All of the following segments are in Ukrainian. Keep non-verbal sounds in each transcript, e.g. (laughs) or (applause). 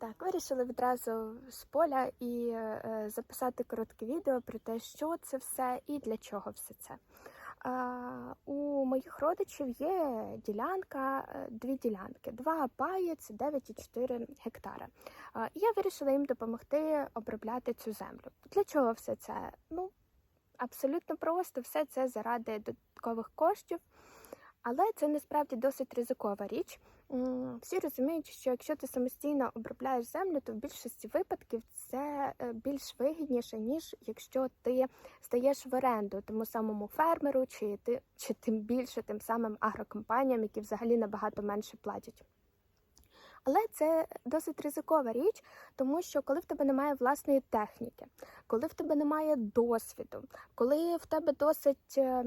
Так, вирішили відразу з поля і е, записати коротке відео про те, що це все і для чого все це. У моїх родичів є ділянка, е, дві ділянки, два паї, це 9,4 гектара. І я вирішила їм допомогти обробляти цю землю. Для чого все це? Ну, абсолютно просто, все це заради додаткових коштів. Але це насправді досить ризикова річ. Всі розуміють, що якщо ти самостійно обробляєш землю, то в більшості випадків це е, більш вигідніше, ніж якщо ти стаєш в оренду тому самому фермеру, чи ти чи тим більше тим самим агрокомпаніям, які взагалі набагато менше платять. Але це досить ризикова річ, тому що коли в тебе немає власної техніки, коли в тебе немає досвіду, коли в тебе досить е,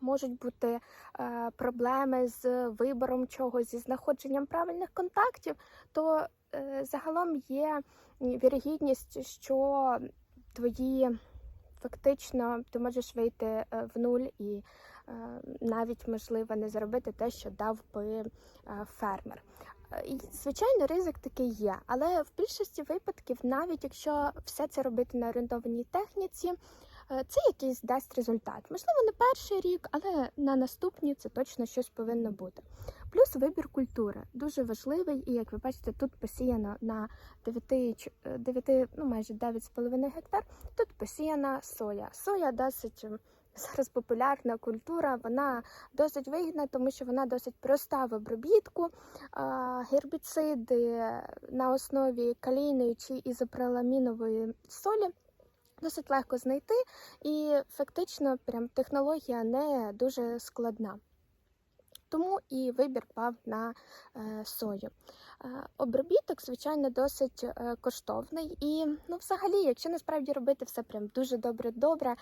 можуть бути е, проблеми з вибором чогось, зі знаходженням правильних контактів, то е, загалом є вірогідність, що твої фактично ти можеш вийти е, в нуль і е, навіть можливо не заробити те, що дав би е, фермер. Е, і, Звичайно, ризик такий є, але в більшості випадків, навіть якщо все це робити на орендованій техніці, це якийсь дасть результат. Можливо, не перший рік, але на наступні це точно щось повинно бути. Плюс вибір культури дуже важливий, і як ви бачите, тут посіяно на 9, 9 ну майже 9,5 гектар. Тут посіяна соя. Соя досить ем, зараз популярна культура, вона досить вигідна, тому що вона досить проста в обробітку. Гербіциди на основі калійної чи ізопреламінової солі. Досить легко знайти, і фактично прям технологія не дуже складна. Тому і вибір пав на е, сою. Е, обробіток, звичайно, досить е, коштовний. І, ну, взагалі, якщо насправді робити все прям дуже добре-добре,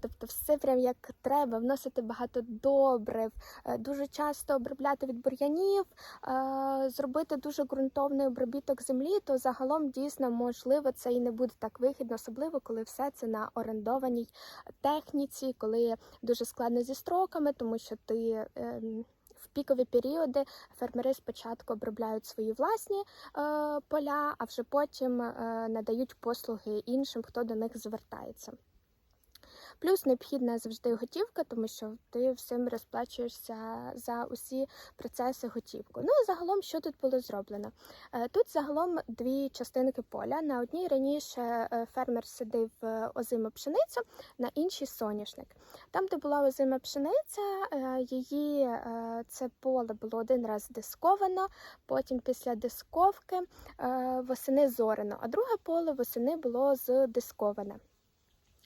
тобто все прям як треба, вносити багато добрив, дуже часто обробляти від бур'янів, зробити дуже ґрунтовний обробіток землі, то загалом дійсно можливо це і не буде так вигідно, особливо коли все це на орендованій техніці, коли дуже складно зі строками, тому що ти. В пікові періоди фермери спочатку обробляють свої власні е, поля, а вже потім е, надають послуги іншим, хто до них звертається. Плюс необхідна завжди готівка, тому що ти всім розплачуєшся за усі процеси готівку. Ну і загалом, що тут було зроблено? Е, Тут загалом дві частинки поля. На одній раніше е, фермер сидив е, озиму пшеницю, на іншій соняшник. Там, де була озима пшениця, її це поле було один раз дисковано, потім після дисковки восени зорено, а друге поле восени було здисковане.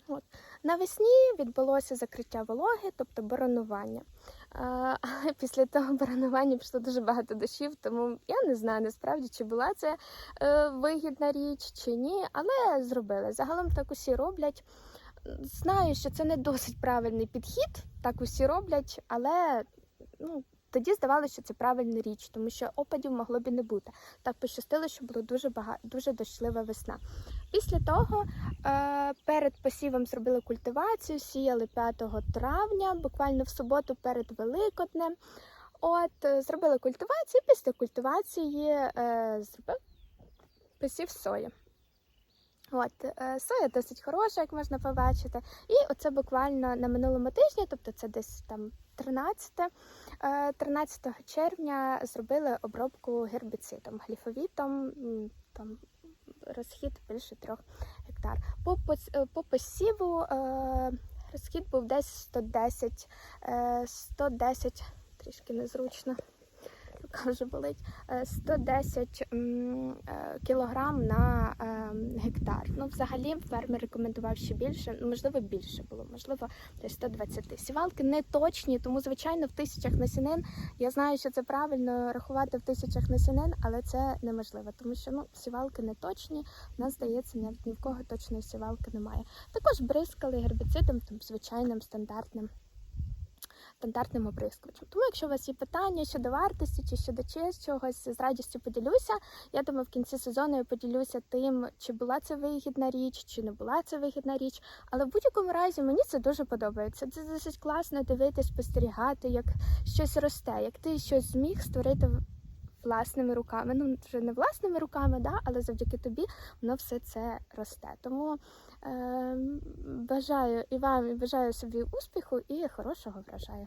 От. Навесні відбулося закриття вологи, тобто боронування. (laughs) Але після того боронування пішло дуже багато дощів, тому я не знаю насправді, чи була це е, вигідна річ чи ні, але зробили. Загалом так усі роблять. Знаю, що це не досить правильний підхід, так усі роблять, але ну, тоді здавалося, що це правильна річ, тому що опадів могло б і не бути. Так пощастило, що було дуже багато, дуже дощлива весна. Після того е, перед посівом зробили культивацію, сіяли 5 травня, буквально в суботу перед Великоднем. От, е, зробили культивацію, після культивації е, зробив посів сої. От, е, соя досить хороша, як можна побачити. І оце буквально на минулому тижні, тобто це десь там 13, е, 13 червня зробили обробку гербіцидом, гліфовітом, там розхід більше трьох гектар. По, е, по посіву е, розхід був десь 110, е, 110, трішки незручно. Рука вже болить. е, 110 е, кілограм на е, гектар. Ну, взагалі, фермер рекомендував ще більше, ну, можливо, більше було, можливо, десь 120. Сівалки не точні, тому, звичайно, в тисячах насінин я знаю, що це правильно рахувати в тисячах насінин, але це неможливо, тому що ну, сівалки не точні. У нас здається, ні в кого точної сівалки немає. Також бризкали гербіцидом, там звичайним стандартним стандартним оприскувачем. Тому, якщо у вас є питання щодо вартості чи щодо чогось, чогось, з радістю поділюся. Я думаю, в кінці сезону я поділюся тим, чи була це вигідна річ, чи не була це вигідна річ. Але в будь-якому разі мені це дуже подобається. Це досить класно дивитися, спостерігати, як щось росте, як ти щось зміг створити власними руками. Ну, вже не власними руками, да, але завдяки тобі воно все це росте. Тому е, бажаю і вам, і бажаю собі успіху і хорошого врожаю.